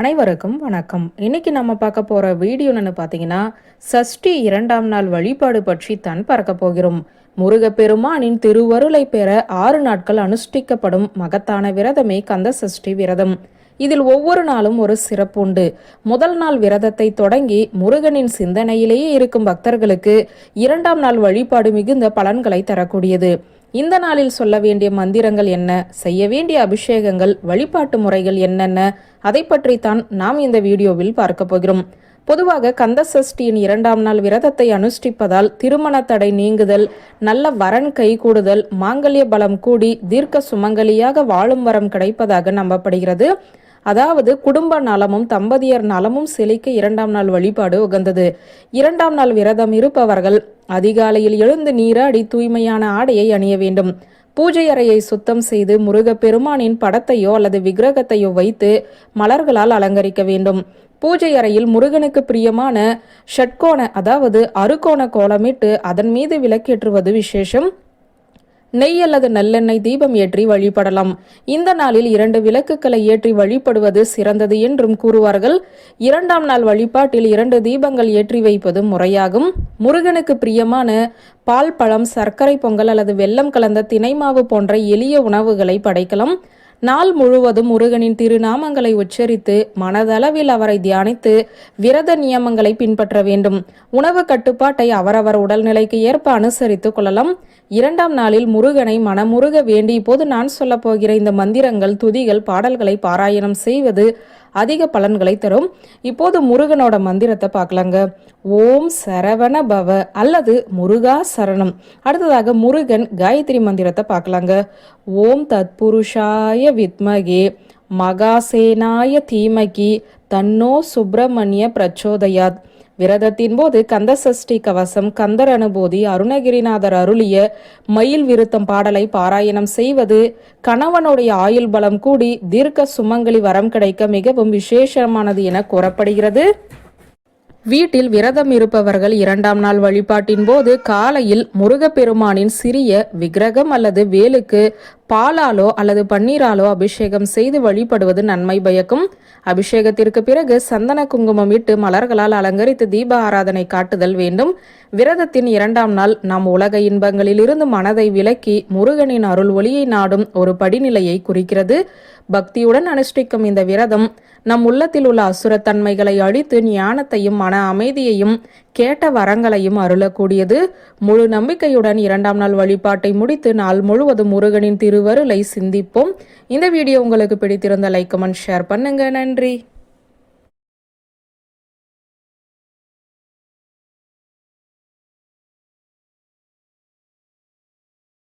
அனைவருக்கும் வணக்கம். இன்னைக்கு நம்ம பார்க்க போகிற வீடியோன்னு பார்த்தீங்கன்னா சஷ்டி இரண்டாம் நாள் வழிபாடு பற்றி தான் பார்க்க போகிறோம். முருகப்பெருமானின் திருவருளை பெற ஆறு நாட்கள் அனுஷ்டிக்கப்படும் மகத்தான விரதமே கந்த சஷ்டி விரதம். இதில் ஒவ்வொரு நாளும் ஒரு சிறப்பு உண்டு. முதல் நாள் விரதத்தை தொடங்கி முருகனின் சிந்தனையிலேயே இருக்கும் பக்தர்களுக்கு இரண்டாம் நாள் வழிபாடு மிகுந்த பலன்களை தரக்கூடியது. இந்த நாளில் சொல்ல வேண்டிய மந்திரங்கள் என்ன? செய்ய வேண்டிய அபிஷேகங்கள் வழிபாட்டு முறைகள் என்னென்ன? அதை பற்றித்தான் நாம் இந்த வீடியோவில் பார்க்க போகிறோம். பொதுவாக கந்த சஷ்டியின் இரண்டாம் நாள் விரதத்தை அனுஷ்டிப்பதால் திருமண தடை நீங்குதல் நல்ல வரன் கைகூடுதல் மாங்கல்ய பலம் கூடி தீர்க்க சுமங்கலியாக வாழும் வரம் கிடைப்பதாக நம்பப்படுகிறது. அதாவது குடும்ப நலமும் தம்பதியர் நலமும் செழிக்க இரண்டாம் நாள் வழிபாடு உகந்தது. இரண்டாம் நாள் விரதம் இருப்பவர்கள் அதிகாலையில் எழுந்து நீராடி தூய்மையான ஆடையை அணிய வேண்டும். பூஜை அறையை சுத்தம் செய்து முருகப்பெருமானின் படத்தையோ அல்லது விக்கிரகத்தையோ வைத்து மலர்களால் அலங்கரிக்க வேண்டும். பூஜை அறையில் முருகனுக்கு பிரியமான ஷட்கோண அதாவது அறுகோண கோலமிட்டு அதன் மீது விளக்கேற்றுவது விசேஷம். நெய் அல்லது நல்லெண்ணெய் தீபம் ஏற்றி வழிபடலாம். இந்த நாளில் இரண்டு விளக்குகளை ஏற்றி வழிபடுவது சிறந்தது என்றும் கூறுவார்கள். இரண்டாம் நாள் வழிபாட்டில் இரண்டு தீபங்கள் ஏற்றி வைப்பது முறையாகும். முருகனுக்கு பிரியமான பால் பழம் சர்க்கரை பொங்கல் அல்லது வெல்லம் கலந்த தினைமாவு போன்ற எளிய உணவுகளை படைக்கலாம். நாள் முழுவதும் முருகனின் திருநாமங்களை உச்சரித்து மனதளவில் அவரை தியானித்து விரத நியமங்களை பின்பற்ற வேண்டும். உணவு கட்டுப்பாட்டை அவரவர் உடல்நிலைக்கு ஏற்ப அனுசரித்து கொள்ளலாம். இரண்டாம் நாளில் முருகனை மனமுருக வேண்டி இப்போது நான் சொல்லப்போகிற இந்த மந்திரங்கள் துதிகள் பாடல்களை பாராயணம் செய்வது அதிக பலன்களை தரும். இப்போது முருகனோட மந்திரத்தை பார்க்கலாங்க. ஓம் சரவண பவ அல்லது முருகா சரணம். அடுத்ததாக முருகன் காயத்ரி மந்திரத்தை பார்க்கலாங்க. ஓம் தத்புருஷாய வித்மகே மகாசேனாய தீமகி தன்னோ சுப்பிரமணிய பிரச்சோதயாத். விரதத்தின் போது கந்த சஷ்டி கவசம் கந்தர் அனுபூதி அருணகிரிநாதர் அருளிய மயில் விருத்தம் பாடலை பாராயணம் செய்வது கணவனுடைய ஆயுள் பலம் கூடி தீர்க்க சுமங்கலி வரம் கிடைக்க மிகவும் விசேஷமானது என கூறப்படுகிறது. வீட்டில் விரதம் இருப்பவர்கள் இரண்டாம் நாள் வழிபாட்டின் போது காலையில் முருகப்பெருமானின் சிறிய விக்கிரகம் அல்லது வேலுக்கு பாலாலோ அல்லது பன்னீராலோ அபிஷேகம் செய்து வழிபடுவது நன்மை பயக்கும். அபிஷேகத்திற்கு பிறகு சந்தன குங்குமம் இட்டு மலர்களால் அலங்கரித்து தீப ஆராதனை காட்டுதல் வேண்டும். விரதத்தின் இரண்டாம் நாள் நாம் உலக இன்பங்களிலிருந்து மனதை விலக்கி முருகனின் அருள் ஒளியை நாடும் ஒரு படிநிலையை குறிக்கிறது. பக்தியுடன் அனுஷ்டிக்கும் இந்த விரதம் நம் உள்ளத்தில் உள்ள அசுரத்தன்மைகளை அழித்து ஞானத்தையும் மன அமைதியையும் கேட்ட வரங்களையும் அருளக்கூடியது. முழு நம்பிக்கையுடன் இரண்டாம் நாள் வழிபாட்டை முடித்து நாள் முழுவதும் முருகனின் திருவருளை சிந்திப்போம். இந்த வீடியோ உங்களுக்கு பிடித்திருந்த லைக் கமெண்ட் ஷேர் பண்ணுங்க. நன்றி.